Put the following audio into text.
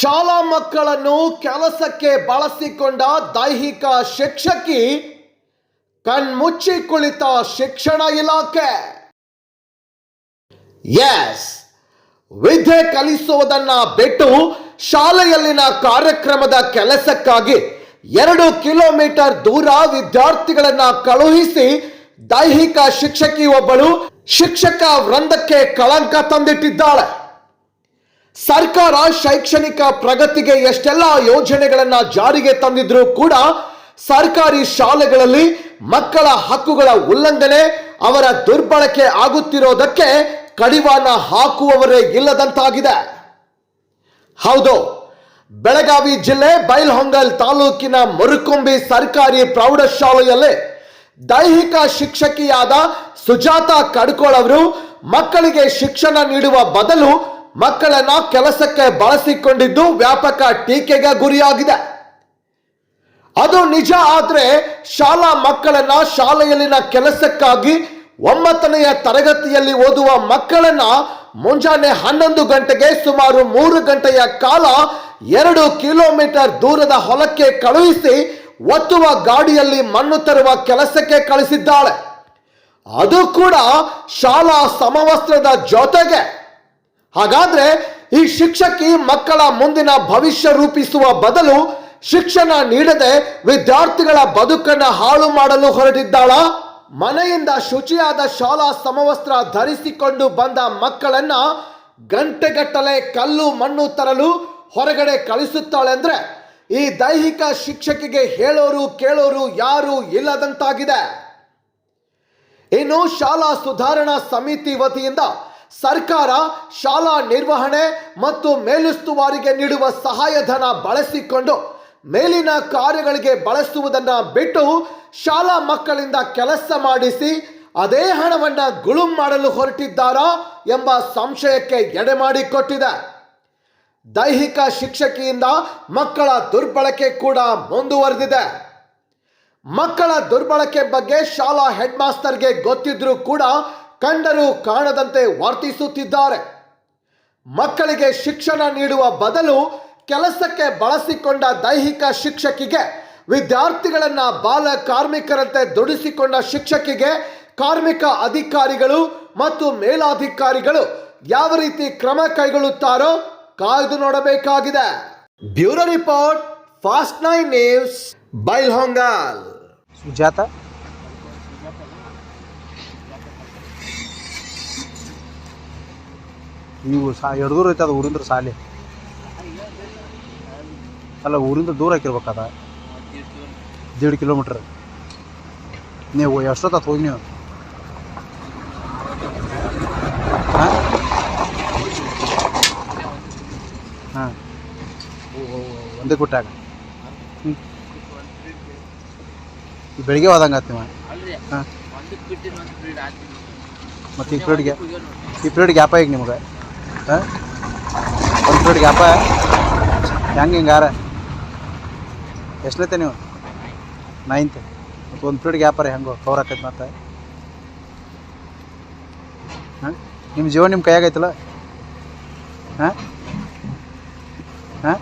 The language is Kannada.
ಶಾಲಾ ಮಕ್ಕಳನ್ನು ಕೆಲಸಕ್ಕೆ ಬಳಸಿಕೊಂಡ ದೈಹಿಕ ಶಿಕ್ಷಕಿ ಕಣ್ಮುಚ್ಚಿ ಕುಳಿತ ಶಿಕ್ಷಣ ಇಲಾಖೆ. ಎಸ್ ವಿದ್ಯೆ ಕಲಿಸುವುದನ್ನ ಬಿಟ್ಟು ಶಾಲೆಯಲ್ಲಿನ ಕಾರ್ಯಕ್ರಮದ ಕೆಲಸಕ್ಕಾಗಿ ಎರಡು ಕಿಲೋಮೀಟರ್ ದೂರ ವಿದ್ಯಾರ್ಥಿಗಳನ್ನ ಕಳುಹಿಸಿ ದೈಹಿಕ ಶಿಕ್ಷಕಿ ಒಬ್ಬಳು ಶಿಕ್ಷಕ ವೃಂದಕ್ಕೆ ಕಳಂಕ ತಂದಿಟ್ಟಿದ್ದಾಳೆ. ಸರ್ಕಾರ ಶೈಕ್ಷಣಿಕ ಪ್ರಗತಿಗೆ ಎಷ್ಟೆಲ್ಲ ಯೋಜನೆಗಳನ್ನ ಜಾರಿಗೆ ತಂದಿದ್ರೂ ಕೂಡ ಸರ್ಕಾರಿ ಶಾಲೆಗಳಲ್ಲಿ ಮಕ್ಕಳ ಹಕ್ಕುಗಳ ಉಲ್ಲಂಘನೆ, ಅವರ ದುರ್ಬಳಕೆ ಆಗುತ್ತಿರೋದಕ್ಕೆ ಕಡಿವಾಣ ಹಾಕುವವರೇ ಇಲ್ಲದಂತಾಗಿದೆ. ಹೌದು, ಬೆಳಗಾವಿ ಜಿಲ್ಲೆ ಬೈಲ್ಹೊಂಗಲ್ ತಾಲೂಕಿನ ಮರುಕೊಂಬಿ ಸರ್ಕಾರಿ ಪ್ರೌಢಶಾಲೆಯಲ್ಲಿ ದೈಹಿಕ ಶಿಕ್ಷಕಿಯಾದ ಸುಜಾತಾ ಕಡ್ಕೋಳ್ ಅವರು ಮಕ್ಕಳಿಗೆ ಶಿಕ್ಷಣ ನೀಡುವ ಬದಲು ಮಕ್ಕಳನ್ನ ಕೆಲಸಕ್ಕೆ ಬಳಸಿಕೊಂಡಿದ್ದು ವ್ಯಾಪಕ ಟೀಕೆಗೆ ಗುರಿಯಾಗಿದೆ. ಅದು ನಿಜ ಆದರೆ ಶಾಲಾ ಮಕ್ಕಳನ್ನ ಶಾಲೆಯಲ್ಲಿನ ಕೆಲಸಕ್ಕಾಗಿ ಒಂಬತ್ತನೆಯ ತರಗತಿಯಲ್ಲಿ ಓದುವ ಮಕ್ಕಳನ್ನ ಮುಂಜಾನೆ ಹನ್ನೊಂದು ಗಂಟೆಗೆ ಸುಮಾರು ಮೂರು ಗಂಟೆಯ ಕಾಲ ಎರಡು ಕಿಲೋಮೀಟರ್ ದೂರದ ಹೊಲಕ್ಕೆ ಕಳುಹಿಸಿ ಒತ್ತುವ ಗಾಡಿಯಲ್ಲಿ ಮಣ್ಣು ತರುವ ಕೆಲಸಕ್ಕೆ ಕಳಿಸಿದ್ದಾಳೆ. ಅದು ಕೂಡ ಶಾಲಾ ಸಮವಸ್ತ್ರದ ಜೊತೆಗೆ. ಹಾಗಾದ್ರೆ ಈ ಶಿಕ್ಷಕಿ ಮಕ್ಕಳ ಮುಂದಿನ ಭವಿಷ್ಯ ರೂಪಿಸುವ ಬದಲು ಶಿಕ್ಷಣ ನೀಡದೆ ವಿದ್ಯಾರ್ಥಿಗಳ ಬದುಕನ್ನ ಹಾಳು ಮಾಡಲು ಹೊರಟಿದ್ದಾಳ? ಮನೆಯಿಂದ ಶುಚಿಯಾದ ಶಾಲಾ ಸಮವಸ್ತ್ರ ಧರಿಸಿಕೊಂಡು ಬಂದ ಮಕ್ಕಳನ್ನ ಗಂಟೆಗಟ್ಟಲೆ ಕಲ್ಲು ಮಣ್ಣು ತರಲು ಹೊರಗಡೆ ಕಳಿಸುತ್ತಾಳೆ ಅಂದ್ರೆ ಈ ದೈಹಿಕ ಶಿಕ್ಷಕಿಗೆ ಹೇಳೋರು ಕೇಳೋರು ಯಾರು ಇಲ್ಲದಂತಾಗಿದೆ. ಇನ್ನು ಶಾಲಾ ಸುಧಾರಣಾ ಸಮಿತಿ ವತಿಯಿಂದ ಸರ್ಕಾರ ಶಾಲಾ ನಿರ್ವಹಣೆ ಮತ್ತು ಮೇಲುಸ್ತುವಾರಿಗೆ ನೀಡುವ ಸಹಾಯಧನ ಬಳಸಿಕೊಂಡು ಮೇಲಿನ ಕಾರ್ಯಗಳಿಗೆ ಬಳಸುವುದನ್ನು ಬಿಟ್ಟು ಶಾಲಾ ಮಕ್ಕಳಿಂದ ಕೆಲಸ ಮಾಡಿಸಿ ಅದೇ ಹಣವನ್ನು ಗುಳುಂ ಮಾಡಲು ಹೊರಟಿದ್ದಾರಾ ಎಂಬ ಸಂಶಯಕ್ಕೆ ಎಡೆ ಮಾಡಿಕೊಟ್ಟಿದೆ. ದೈಹಿಕ ಶಿಕ್ಷಕಿಯಿಂದ ಮಕ್ಕಳ ದುರ್ಬಳಕೆ ಕೂಡ ಮುಂದುವರೆದಿದೆ. ಮಕ್ಕಳ ದುರ್ಬಳಕೆ ಬಗ್ಗೆ ಶಾಲಾ ಹೆಡ್ ಮಾಸ್ಟರ್ಗೆ ಗೊತ್ತಿದ್ರೂ ಕೂಡ ಕಂಡರೂ ಕಾಣದಂತೆ ವರ್ತಿಸುತ್ತಿದ್ದಾರೆ. ಮಕ್ಕಳಿಗೆ ಶಿಕ್ಷಣ ನೀಡುವ ಬದಲು ಕೆಲಸಕ್ಕೆ ಬಳಸಿಕೊಂಡ ದೈಹಿಕ ಶಿಕ್ಷಕಿಗೆ, ವಿದ್ಯಾರ್ಥಿಗಳನ್ನ ಬಾಲ ಕಾರ್ಮಿಕರಂತೆ ದುಡಿಸಿಕೊಂಡ ಶಿಕ್ಷಕಿಗೆ ಕಾರ್ಮಿಕ ಅಧಿಕಾರಿಗಳು ಮತ್ತು ಮೇಲಾಧಿಕಾರಿಗಳು ಯಾವ ರೀತಿ ಕ್ರಮ ಕೈಗೊಳ್ಳುತ್ತಾರೋ ಕಾಯ್ದು ನೋಡಬೇಕಾಗಿದೆ. Bureau report, fast nine news, Bailhongal. Sujata ನೀವು ಸಾ ಎರಡು ದೂರ ಐತೆ ಅದು ಊರಿಂದ ಸಾಲಿ ಅಲ್ಲ ಊರಿಂದ ದೂರ ಹಾಕಿರ್ಬೇಕದ? ದೇಡ್ ಕಿಲೋಮೀಟ್ರ್. ನೀವು ಎಷ್ಟೊತ್ತ ಹೋಗಿ ನೀವು? ಹಾಂ? ಹಾಂ. ಒಂದೇ ಕೊಟ್ಟಾಗ ಹ್ಞೂ ಬೆಳಿಗ್ಗೆ ಹೋದಂಗೆ ಆತ್ತೀವ ಹಾಂ. ಮತ್ತು ಈ ಪೀರಿಯಡ್ಗೆ ಈ ಪೀರಿಯಡ್ ಗ್ಯಾಪ ಈಗ ನಿಮ್ಗೆ. ಹಾಂ ಒಂದು ಪೀರಿಯಡ್ ಗ್ಯಾಪ. ಹೆಂಗೆ ಹಿಂಗಾರ ಎಷ್ಟನೇತೆ ನೀವು? ನೈನ್ತ್ ಮತ್ತು ಒಂದು ಪೀರಿಯಡ್ ಗ್ಯಾಪ ರೀ ಹೆಂಗೋ? ಕವರ್ ಆಕೈತೆ ಮತ್ತೆ. ಹಾಂ? ನಿಮ್ಮ ಜೀವನ ನಿಮ್ಮ ಕೈಯಾಗೈತಲ್ಲ ಹಾಂ? ಹಾಂ?